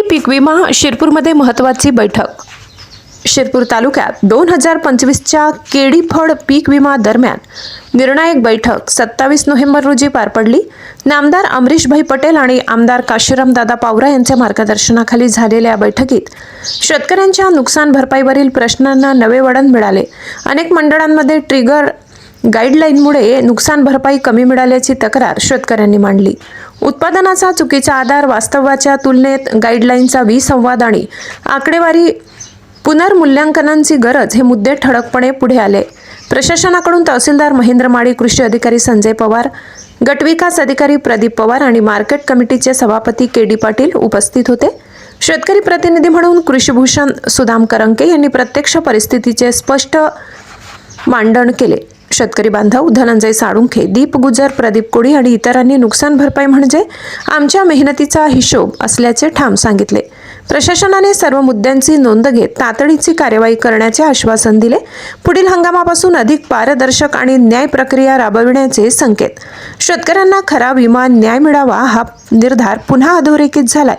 शेतकरी पीक विमा शिरपूरमध्ये महत्त्वाची बैठक. शिरपूर तालुक्यात दोन हजार पंचवीसच्या केडी फळ पीक विमा दरम्यान निर्णायक बैठक सत्तावीस नोव्हेंबर रोजी पार पडली. नामदार अमरीशभाई पटेल आणि आमदार काशीराम दादा पावरा यांच्या मार्गदर्शनाखाली झालेल्या या बैठकीत शेतकऱ्यांच्या नुकसान भरपाईवरील प्रश्नांना नवे वळण मिळाले. अनेक मंडळांमध्ये ट्रिगर गाईडलाईनमुळे नुकसान भरपाई कमी मिळाल्याची तक्रार शेतकऱ्यांनी मांडली. उत्पादनाचा चुकीचा आधार वास्तवाच्या तुलनेत गाईडलाईनचा विसंवाद आणि आकडेवारी पुनर्मूल्यांकनांची गरज हे मुद्दे ठळकपणे पुढे आले. प्रशासनाकडून तहसीलदार महेंद्र माळी कृषी अधिकारी संजय पवार गटविकास अधिकारी प्रदीप पवार आणि मार्केट कमिटीचे सभापती के डी पाटील उपस्थित होते. शेतकरी प्रतिनिधी म्हणून कृषीभूषण सुदाम करंके यांनी प्रत्यक्ष परिस्थितीचे स्पष्ट मांडण केले. शेतकरी बांधव धनंजय साळुंखे दीप गुजर प्रदीप कोळी आणि इतरांनी नुकसान भरपाई म्हणजे आमच्या मेहनतीचा हिशोब असल्याचे ठाम सांगितले. प्रशासनाने सर्व मुद्द्यांची नोंद घेत तातडीची कार्यवाही करण्याचे आश्वासन दिले. पुढील हंगामापासून अधिक पारदर्शक आणि न्याय प्रक्रिया राबविण्याचे संकेत. शेतकऱ्यांना खरा विमा न्याय मिळावा हा निर्धार पुन्हा अधोरेखित झालाय.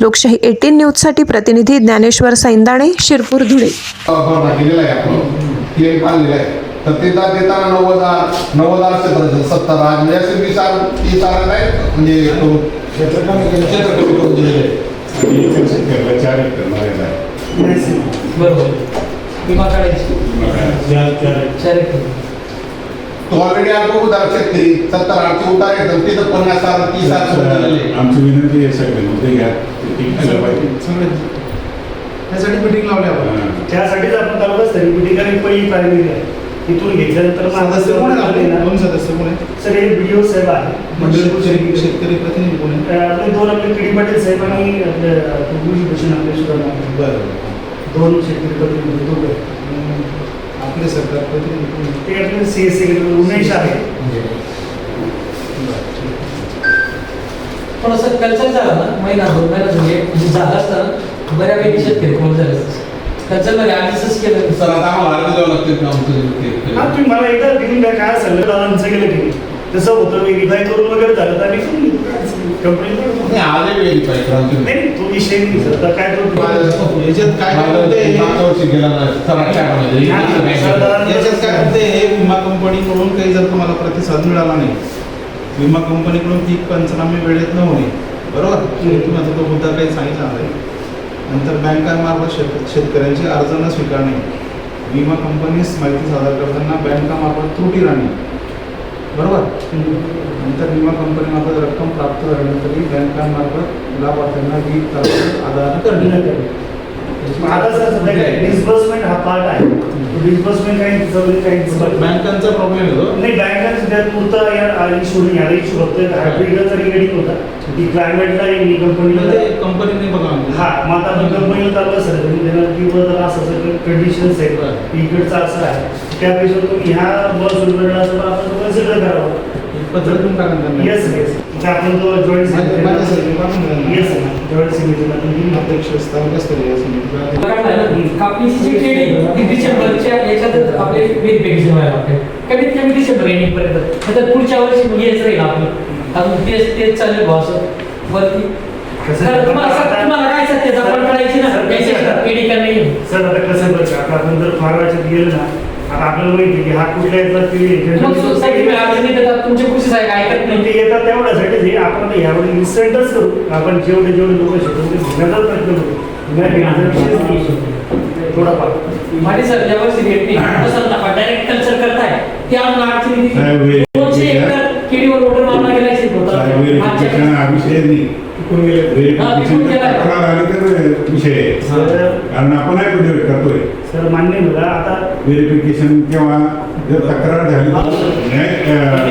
लोकशाही एटीन न्यूजसाठी प्रतिनिधी ज्ञानेश्वर सैंदाणे शिरपूर धुळे. तर ते तर देताना नव्वद हजार नव्वद हजार सत्तर हजार. म्हणजे असे वीस हजार तीस म्हणजे तो क्षेत्र कमी करून दिलेलं चार. बरोबर विमा काढायची. तो ऑलरेडी आपण उदार शेतकरी सत्तर हजारचे उतार येतात तिथं पन्नास तीस. आमची विनंती आहे सगळे मुद्दे घ्या त्यासाठी मिटिंग लावली आपण. त्यासाठीच आपण तालुका स्तरीय मिटिंग आणि पहिली प्रायमरी आहे तिथून घेतल्यानंतर सदस्य कोण? ना, दोन सदस्य कोण आहेत? सर हे बीडीओ साहेब आहे मंडळ शेतकरी शेतकरी प्रतिनिधी कोण आपले दोन आपले पिढी पाटील साहेब आणि भूषण भूषण आपले सुद्धा बरं. दोन शेतकरी प्रतिनिधी दोघं आणि आपले सरकार प्रतिनिधी? ते आपले सी एस उमेश आहे. थोडंसं कल्चर झालं ना? महिना दोन महिना म्हणजे म्हणजे झालं असतं बऱ्यापैकी शेतकरी कोण झालं कल्चरमध्ये आधीच केलं सर आता आम्हाला अर्ज द्यावं लागतील का आमचं ते- हा तुम्ही मला एकदा द्या काय सांगलं दादांचं गेलं की नाही. तसं होतं करून वगैरे झालं तर आम्ही कंपनी नाही, आजही व्हेरीफाय करा आमचं. नाही तो विषय नाही सर आता काय तो याच्यात काय काय माझं होते मागच्या वर्षी गेला ना सर काय म्हणाले? याच्यात काय होते हे विमा कंपनीकडून काही जर तुम्हाला प्रतिसाद मिळाला नाही विमा कंपनीकडून पीक पंचनामे वेळेत न होणे बरोबर? तुम्ही आता तो मुद्दा काही सांगितला नाही. नंतर बँकांमार्फत शेत शेतकऱ्यांची अर्ज न स्वीकारणे विमा कंपनीस माहिती सादर करताना बँकामार्फत त्रुटी राहणे बरोबर? नंतर विमा कंपनीमार्फत रक्कम प्राप्त झाल्यानंतरही बँकांमार्फत लाभार्थ्यांना वीज तारखेला आधार करणे आता सर सध्या काय डिस्बर्समेंट हा पार्ट आहे. डिस्बर्समेंट काही जवळ काही बँकांचा प्रॉब्लेम येतो नाही बँकांचं त्यात पुरता या इशू नाही आता इशू फक्त हायब्रिडचा रिगार्डिंग होता. ती क्लायमेटला मी कंपनीला कंपनीने बघा. हा मग आता कंपनीला चालू सर. त्यांना किंवा जर असं सगळं कंडिशन्स आहेत इकडचं असं आहे. त्यापेक्षा तुम्ही ह्या बस उलगडला असं आपण कन्सिडर करावं. त्यांना. येस येस आपण तो जॉईंट. येस जॉईंट समितीला तुम्ही अध्यक्ष तालुकास्तरीय समितीला कापणीची जी केली ती डिसेंबरच्या याच्यातच आपले व्हेरिफिकेशन व्हायला लागते कमीत कमी डिसेंबर एंडिंग पर्यंत नंतर पुढच्या वर्षी हेच राहील आपलं. अजून तेच तेच चालेल भाऊ असं. वरती. कसं- तुम्हाला असं- तुम्हाला काय सत्य आपण करायची ना. सर, पैसे कसं- केडी का नाही सर आता कसं आहे बरं का? आता आपण जर फार्माच्यात गेलो ना आता आपल्याला माहिती आहे की हा कुठल्या यातला मग सोसायटी पिढी अडचणी देतात तुमचे कृषी साहेब ऐकत नाही. ते येतात तेवढ्यासाठी जे आपण आता यावेळी इन्स्टंटच करू. आपण जेवढे जेवढे लोक शिकतो ते घेण्याचा प्रयत्न करू. न घेण्याचा विषयच नाही. थोडाफार. माझी सर ज्या वर्षी भेटली तसं नका डायरेक्ट कल्चर करताय. त्या अडचणी साहेब, दिली. वे- दोनशे एकर केडीवर वोटर मारला गेला असेल होता. हा विषय नाही टिकून गेले हा, व्हेरिफिकेशन टिकून गेलाय. तक्रार आली तर विषय. आहे. सर. कारण आपण आहे करतोय. सर मान्य आता व्हेरिफिकेशन किंवा जर तक्रार झाली तर न्याय, अं,